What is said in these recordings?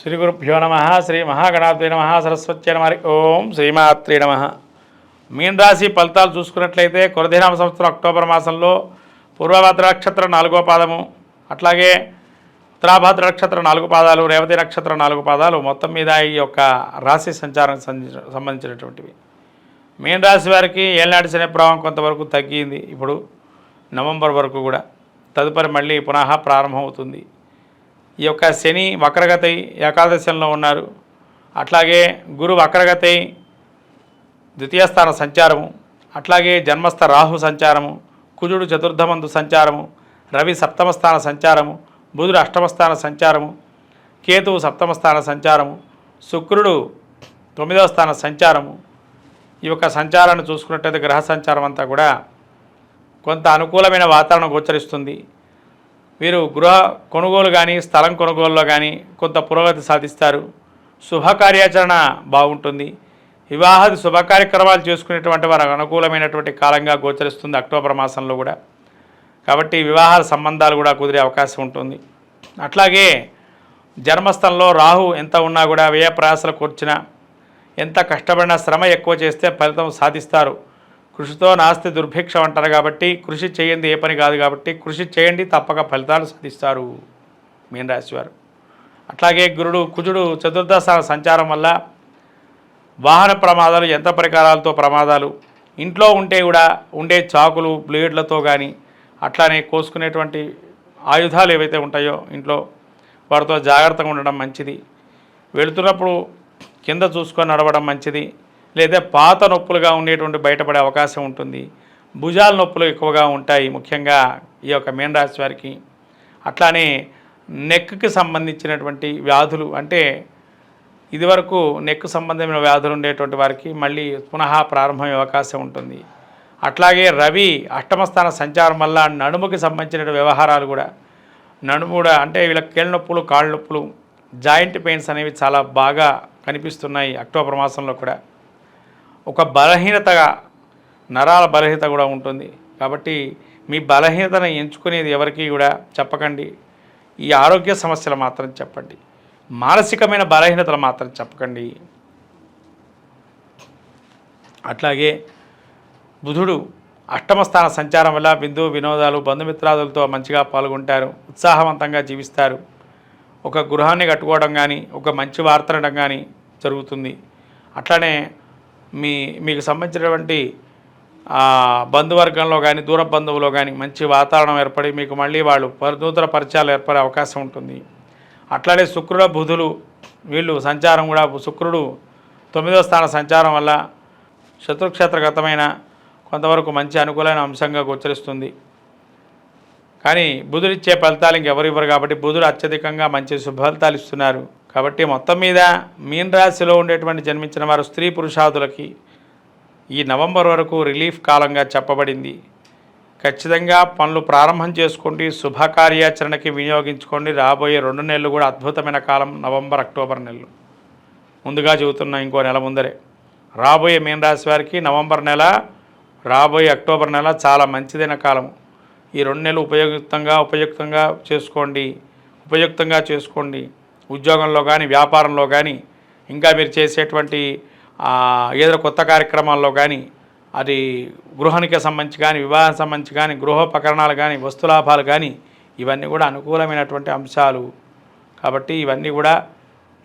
శ్రీ గురుభ్యో నమ శ్రీ మహాగణాధిపతి నమ సరస్వత్య నమ ఓం శ్రీమాత్రి నమ. మీన రాశి ఫలితాలు చూసుకున్నట్లయితే కొరదినామ సంవత్సరం అక్టోబర్ మాసంలో పూర్వభద్ర నక్షత్రం నాలుగో పాదము అట్లాగే ఉత్తరాభద్ర నక్షత్రం నాలుగు పాదాలు రేవతి నక్షత్రం నాలుగు పాదాలు మొత్తం మీద ఈ యొక్క రాశి సంచారం సంబంధించినటువంటివి. మీన రాశి వారికి ఏళ్ళనాటి శని ప్రభావం కొంతవరకు తగ్గింది ఇప్పుడు నవంబర్ వరకు కూడా. తదుపరి మళ్ళీ పునః ప్రారంభమవుతుంది. ఈ యొక్క శని వక్రగతై ఏకాదశంలో ఉన్నారు. అట్లాగే గురు వక్రగతై ద్వితీయ స్థాన సంచారము అట్లాగే జన్మస్థ రాహు సంచారము కుజుడు చతుర్థమందు సంచారము రవి సప్తమ స్థాన సంచారము బుధుడు అష్టమ స్థాన సంచారము కేతువు సప్తమ స్థాన సంచారము శుక్రుడు తొమ్మిదవ స్థాన సంచారము. ఈ యొక్క సంచారాన్ని చూసుకున్నట్టయితే గ్రహ సంచారం అంతా కూడా కొంత అనుకూలమైన వాతావరణం గోచరిస్తుంది. వీరు గృహ కొనుగోలు కానీ స్థలం కొనుగోలులో కానీ కొంత పురోగతి సాధిస్తారు. శుభకార్యాచరణ బాగుంటుంది. వివాహాది శుభ కార్యక్రమాలు చేసుకునేటువంటి వారు అనుకూలమైనటువంటి కాలంగా గోచరిస్తుంది అక్టోబర్ మాసంలో కూడా. కాబట్టి వివాహాల సంబంధాలు కూడా కుదిరే అవకాశం ఉంటుంది. అట్లాగే జన్మస్థలంలో రాహు ఎంత ఉన్నా కూడా వ్యయ ప్రయాసలకు కూర్చున్నా ఎంత కష్టపడినా శ్రమ ఎక్కువ చేస్తే ఫలితం సాధిస్తారు. కృషితో నాస్తి దుర్భిక్షం అంటారు కాబట్టి కృషి చేయండి ఏ పని కాదు కాబట్టి కృషి చేయండి తప్పక ఫలితాలు సాధిస్తారు మీన రాశివారు అట్లాగే గురుడు కుజుడు చతుర్థ సంచారం వల్ల వాహన ప్రమాదాలు యంత్ర పరికరాలతో ప్రమాదాలు ఇంట్లో ఉంటే కూడా ఉండే చాకులు బ్లేడ్లతో కానీ అట్లానే కోసుకునేటువంటి ఆయుధాలు ఏవైతే ఉంటాయో ఇంట్లో వాటితో జాగ్రత్తగా ఉండడం మంచిది. వెళుతున్నప్పుడు కింద చూసుకొని నడవడం మంచిది. లేదా పాత నొప్పులుగా ఉండేటువంటి బయటపడే అవకాశం ఉంటుంది. భుజాల నొప్పులు ఎక్కువగా ఉంటాయి ముఖ్యంగా ఈ యొక్క మీన రాశి వారికి. అట్లానే నెక్కి సంబంధించినటువంటి వ్యాధులు అంటే ఇదివరకు నెక్ సంబంధమైన వ్యాధులు ఉండేటువంటి వారికి మళ్ళీ పునః ప్రారంభమయ్యే అవకాశం ఉంటుంది. అట్లాగే రవి అష్టమస్థాన సంచారం వల్ల నడుముకి సంబంధించిన వ్యవహారాలు కూడా నడుము కూడా అంటే వీళ్ళకి కీళ్ళ నొప్పులు కాళ్ళ నొప్పులు జాయింట్ పెయిన్స్ అనేవి చాలా బాగా కనిపిస్తున్నాయి అక్టోబర్ మాసంలో కూడా. ఒక బలహీనతగా నరాల బలహీనత కూడా ఉంటుంది. కాబట్టి మీ బలహీనతను ఎంచుకునేది ఎవరికి కూడా చెప్పకండి. ఈ ఆరోగ్య సమస్యలు మాత్రం చెప్పండి. మానసికమైన బలహీనతలు మాత్రం చెప్పకండి. అట్లాగే బుధుడు అష్టమస్థాన సంచారం వల్ల బిందు వినోదాలు బంధుమిత్రాదులతో మంచిగా పాల్గొంటారు. ఉత్సాహవంతంగా జీవిస్తారు. ఒక గృహాన్ని కట్టుకోవడం కానీ ఒక మంచి వార్త అనడం కానీ జరుగుతుంది. అట్లానే మీ మీకు సంబంధించినటువంటి బంధువర్గంలో కానీ దూర బంధువులో కానీ మంచి వాతావరణం ఏర్పడి మీకు మళ్ళీ వాళ్ళు పరి- నూతన పరిచయాలు ఏర్పడే అవకాశం ఉంటుంది. అట్లానే శుక్రుడు బుధులు వీళ్ళు సంచారం కూడా శుక్రుడు తొమ్మిదో స్థాన సంచారం వల్ల శత్రుక్షేత్రగతమైన కొంతవరకు మంచి అనుకూలమైన అంశంగా గోచరిస్తుంది. కానీ బుధుడిచ్చే ఫలితాలు ఇంకెవరు ఇవ్వరు కాబట్టి బుధుడు అత్యధికంగా మంచి శుభఫలితాలు ఇస్తున్నారు. కాబట్టి మొత్తం మీద మీన్ రాశిలో ఉండేటువంటి జన్మించిన వారు స్త్రీ పురుషాదులకి ఈ నవంబర్ వరకు రిలీఫ్ కాలంగా చెప్పబడింది. ఖచ్చితంగా పనులు ప్రారంభం చేసుకోండి శుభకార్యాచరణకి వినియోగించుకోండి. రాబోయే రెండు నెలలు కూడా అద్భుతమైన కాలం నవంబర్ అక్టోబర్ నెలలు. ముందుగా చెబుతున్నా ఇంకో నెల ముందరే. రాబోయే మీన రాశి వారికి నవంబర్ నెల రాబోయే అక్టోబర్ నెల చాలా మంచిదైన కాలం. ఈ రెండు నెలలు ఉపయుక్తంగా ఉపయుక్తంగా చేసుకోండి ఉపయుక్తంగా చేసుకోండి. ఉద్యోగంలో కానీ వ్యాపారంలో కానీ ఇంకా మీరు చేసేటువంటి ఏదైనా కొత్త కార్యక్రమాల్లో కానీ అది గృహానికి సంబంధించి కానీ వివాహం సంబంధించి కానీ గృహోపకరణాలు కానీ వస్తులాభాలు కానీ ఇవన్నీ కూడా అనుకూలమైనటువంటి అంశాలు. కాబట్టి ఇవన్నీ కూడా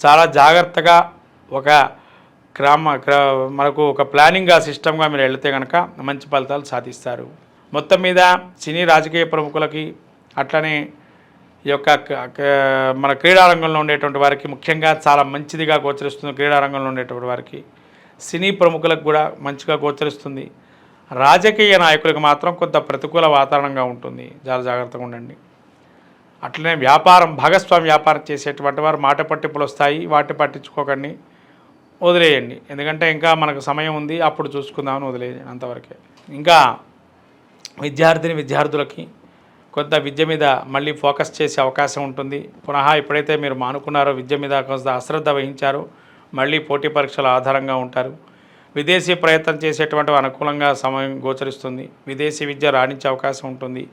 చాలా జాగ్రత్తగా ఒక క్రమ క్ర మనకు ఒక ప్లానింగ్గా సిస్టమ్గా మీరు వెళితే కనుక మంచి ఫలితాలు సాధిస్తారు. మొత్తం మీద సినీ రాజకీయ ప్రముఖులకి అట్లనే ఈ యొక్క మన క్రీడారంగంలో ఉండేటువంటి వారికి ముఖ్యంగా చాలా మంచిదిగా గోచరిస్తుంది క్రీడారంగంలో ఉండేటువంటి వారికి. సినీ ప్రముఖులకు కూడా మంచిగా గోచరిస్తుంది. రాజకీయ నాయకులకు మాత్రం కొంత ప్రతికూల వాతావరణంగా ఉంటుంది. చాలా జాగ్రత్తగా ఉండండి. అట్లనే వ్యాపారం భాగస్వామి వ్యాపారం చేసేటువంటి వారు మాట పట్టింపులు వస్తాయి. వాటి పట్టించుకోకండి. వదిలేయండి. ఎందుకంటే ఇంకా మనకు సమయం ఉంది. అప్పుడు చూసుకుందామని వదిలేయండి అంతవరకే. ఇంకా విద్యార్థిని విద్యార్థులకి కొంత విద్య మీద మళ్ళీ ఫోకస్ చేసే అవకాశం ఉంటుంది. పునః ఎప్పుడైతే మీరు మానుకున్నారో విద్య మీద కొంత అశ్రద్ధ వహించారో మళ్ళీ పోటీ పరీక్షల ఆధారంగా ఉంటారు. విదేశీ ప్రయత్నం చేసేటువంటి అనుకూలంగా సమయం గోచరిస్తుంది. విదేశీ విద్య రాణించే అవకాశం ఉంటుంది.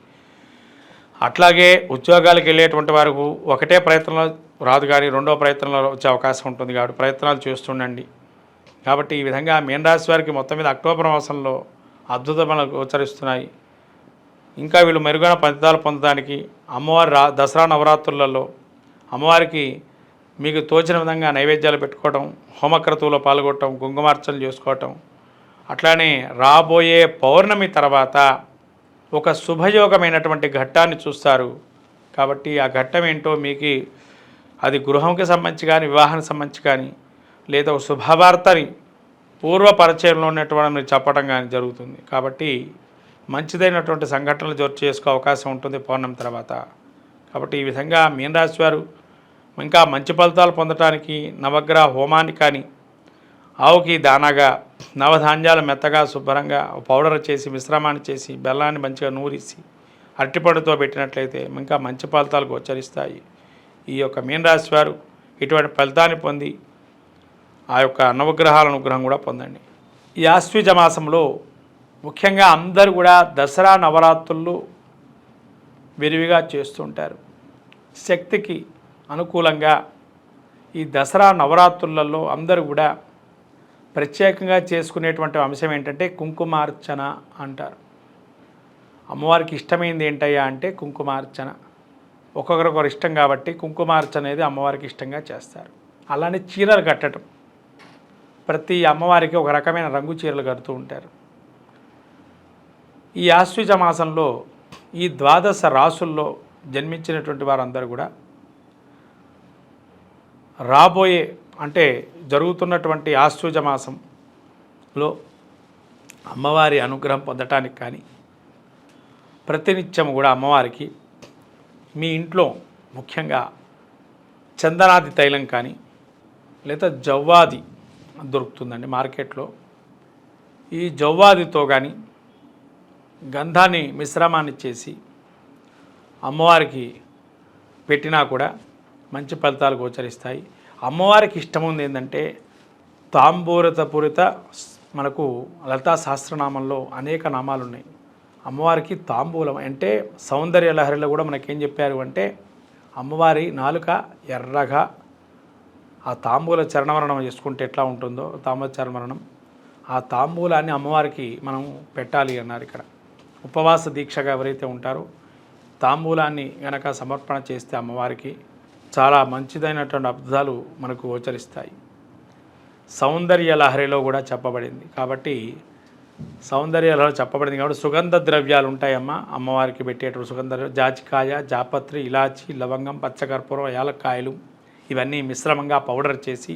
అట్లాగే ఉద్యోగాలకు వెళ్ళేటువంటి వారు ఒకటే ప్రయత్నంలో రాదు కానీ రెండో ప్రయత్నంలో వచ్చే అవకాశం ఉంటుంది కాబట్టి ప్రయత్నాలు చేస్తుండండి కాబట్టి ఈ విధంగా మీనరాశి వారికి మొత్తం మీద అక్టోబర్ మాసంలో అద్భుతమైన గోచరిస్తున్నాయి. ఇంకా వీళ్ళు మెరుగైన ఫలితాలు పొందడానికి అమ్మవారి రా దసరా నవరాత్రులలో అమ్మవారికి మీకు తోచిన విధంగా నైవేద్యాలు పెట్టుకోవటం హోమక్రతువులో పాల్గొనటం కుంకుమార్చనలు చేసుకోవటం. అట్లానే రాబోయే పౌర్ణమి తర్వాత ఒక శుభయోగమైనటువంటి ఘట్టాన్ని చూస్తారు. కాబట్టి ఆ ఘట్టం ఏంటో మీకు అది గృహంకి సంబంధించి కానీ వివాహానికి సంబంధించి కానీ లేదా ఒక శుభవార్తని పూర్వ పరిచయంలో ఉన్నటువంటి మీరు చెప్పడం కానీ జరుగుతుంది. కాబట్టి మంచిదైనటువంటి సంఘటనలు జోరు చేసుకో అవకాశం ఉంటుంది పౌర్ణమి తర్వాత. కాబట్టి ఈ విధంగా మీనరాశి వారు ఇంకా మంచి ఫలితాలు పొందటానికి నవగ్రహ హోమాన్ని కానీ ఆవుకి దానాగా నవధాన్యాలు మెత్తగా శుభ్రంగా పౌడర్ చేసి మిశ్రమాన్ని చేసి బెల్లాన్ని మంచిగా నూరిసి అరటిపండుతో పెట్టినట్లయితే ఇంకా మంచి ఫలితాలు గోచరిస్తాయి. ఈ యొక్క మీనరాశి వారు ఇటువంటి ఫలితాన్ని పొంది ఆ యొక్క నవగ్రహాల అనుగ్రహం కూడా పొందండి. ఈ ఆశ్వీజ మాసంలో ముఖ్యంగా అందరూ కూడా దసరా నవరాత్రులు విరివిగా చేస్తుంటారు. శక్తికి అనుకూలంగా ఈ దసరా నవరాత్రులలో అందరూ కూడా ప్రత్యేకంగా చేసుకునేటువంటి అంశం ఏంటంటే కుంకుమార్చన అంటారు. అమ్మవారికి ఇష్టమైంది ఏంటయ్యా అంటే కుంకుమార్చన. ఒక్కొక్కరికొకరు ఇష్టం కాబట్టి కుంకుమార్చన అనేది అమ్మవారికి ఇష్టంగా చేస్తారు. అలానే చీరలు కట్టడం. ప్రతి అమ్మవారికి ఒక రకమైన రంగు చీరలు కడుతూ ఉంటారు. ఈ ఆశ్విజ మాసంలో ఈ ద్వాదశ రాసుల్లో జన్మించినటువంటి వారందరూ కూడా రాబోయే అంటే జరుగుతున్నటువంటి ఆశ్వజ మాసంలో అమ్మవారి అనుగ్రహం పొందటానికి కానీ ప్రతినిత్యం కూడా అమ్మవారికి మీ ఇంట్లో ముఖ్యంగా చందనాది తైలం కానీ లేదా జవ్వాది దొరుకుతుందండి మార్కెట్లో. ఈ జవ్వాదితో కానీ గంధాన్ని మిశ్రమాన్ని చేసి అమ్మవారికి పెట్టినా కూడా మంచి ఫలితాలు గోచరిస్తాయి. అమ్మవారికి ఇష్టం ఉంది ఏంటంటే తాంబూరతపూరిత మనకు లలితా సహస్రనామంలో అనేక నామాలు ఉన్నాయి అమ్మవారికి తాంబూలం అంటే సౌందర్య లహరిలో కూడా మనకేం చెప్పారు అంటే అమ్మవారి నాలుక ఎర్రగా ఆ తాంబూల చరణమరణం చేసుకుంటే ఎట్లా ఉంటుందో తాంబూల చరణమరణం ఆ తాంబూలాన్ని అమ్మవారికి మనం పెట్టాలి అన్నారు ఇక్కడ. ఉపవాస దీక్షగా ఎవరైతే ఉంటారో తాంబూలాన్ని గనక సమర్పణ చేస్తే అమ్మవారికి చాలా మంచిదైనటువంటి అబ్దాలు మనకు గోచరిస్తాయి. సౌందర్య లహరిలో కూడా చెప్పబడింది. కాబట్టి సౌందర్య లహరి చెప్పబడింది కాబట్టి సుగంధ ద్రవ్యాలు ఉంటాయమ్మా. అమ్మవారికి పెట్టేటువంటి సుగంధ జాజికాయ జాపత్రి ఇలాచి లవంగం పచ్చకర్పూరం యాలక్కాయలు ఇవన్నీ మిశ్రమంగా పౌడర్ చేసి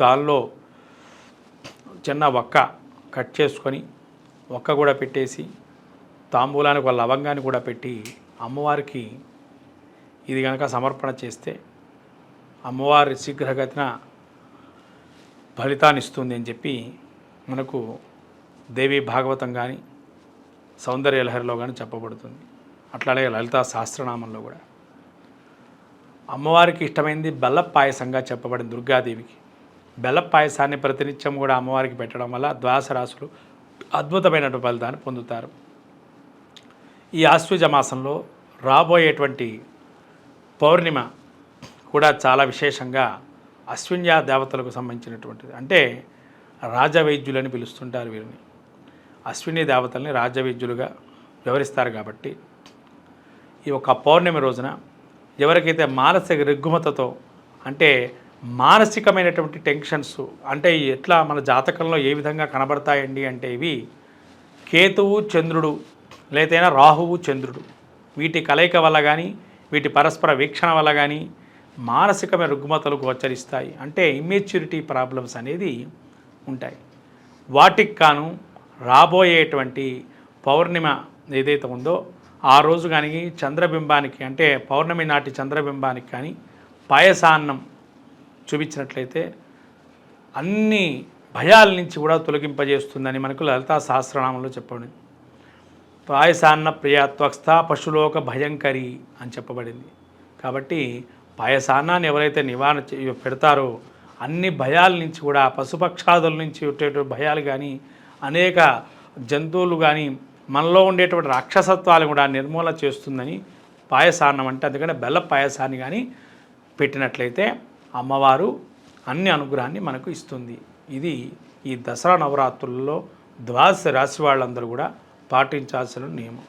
దానిలో చిన్న ఒక్క కట్ చేసుకొని ఒక్క కూడా పెట్టేసి తాంబూలానికి ఒక లవంగాన్ని కూడా పెట్టి అమ్మవారికి ఇది కనుక సమర్పణ చేస్తే అమ్మవారి శీఘ్రగతిన ఫలితాన్ని ఇస్తుంది అని చెప్పి మనకు దేవి భాగవతం కానీ సౌందర్య లహరిలో కానీ చెప్పబడుతుంది. అట్లాగే లలితా సహస్రనామంలో కూడా. అమ్మవారికి ఇష్టమైంది బెల్ల పాయసంగా చెప్పబడింది దుర్గాదేవికి. బెల్ల పాయసాన్ని ప్రతినిత్యం కూడా అమ్మవారికి పెట్టడం వల్ల ద్వాస రాశులు అద్భుతమైనటువంటి ఫలితాన్ని పొందుతారు. ఈ ఆశ్వజ మాసంలో రాబోయేటువంటి పౌర్ణిమ కూడా చాలా విశేషంగా అశ్విన్యా దేవతలకు సంబంధించినటువంటిది. అంటే రాజవైద్యులని పిలుస్తుంటారు వీరిని. అశ్విని దేవతల్ని రాజవైద్యులుగా వివరిస్తారు కాబట్టి ఈ యొక్క పౌర్ణమి రోజున ఎవరికైతే మానసిక రిగ్గుమతతో అంటే మానసికమైనటువంటి టెన్షన్స్ అంటే ఎట్లా మన జాతకంలో ఏ విధంగా కనబడతాయండి అంటే ఇవి కేతువు చంద్రుడు లేదైనా రాహువు చంద్రుడు. వీటి కలయిక వల్ల కానీ వీటి పరస్పర వీక్షణ వల్ల కానీ మానసికమైన రుగ్మతలు గోచరిస్తాయి. అంటే ఇమ్మెచ్యూరిటీ ప్రాబ్లమ్స్ అనేది ఉంటాయి. వాటికి కాను రాబోయేటువంటి పౌర్ణిమ ఏదైతే ఉందో ఆ రోజు కానీ చంద్రబింబానికి అంటే పౌర్ణమి నాటి చంద్రబింబానికి కానీ పాయసాన్నం చూపించినట్లయితే అన్ని భయాల నుంచి కూడా తొలగింపజేస్తుందని మనకు లలితా సహస్రనామంలో చెప్పబడింది. పాయసాన్న ప్రియాత్వస్థ పశులోక భయంకరి అని చెప్పబడింది. కాబట్టి పాయసాన్నాన్ని ఎవరైతే నివారణ పెడతారో అన్ని భయాల నుంచి కూడా పశుపక్షాదుల నుంచి ఉండేటువంటి భయాలు కానీ అనేక జంతువులు కానీ మనలో ఉండేటువంటి రాక్షసత్వాలు కూడా నిర్మూలన చేస్తుందని పాయసాన్నం అంటే. అందుకని బెల్ల పాయసాన్ని కానీ పెట్టినట్లయితే అమ్మవారు అన్ని అనుగ్రహాన్ని మనకు ఇస్తుంది. ఇది ఈ దసరా నవరాత్రుల్లో ద్వాదశ రాశి వాళ్ళందరూ కూడా పాటించాల్సిన నియమం.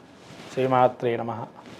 శ్రీమాత్రే నమః.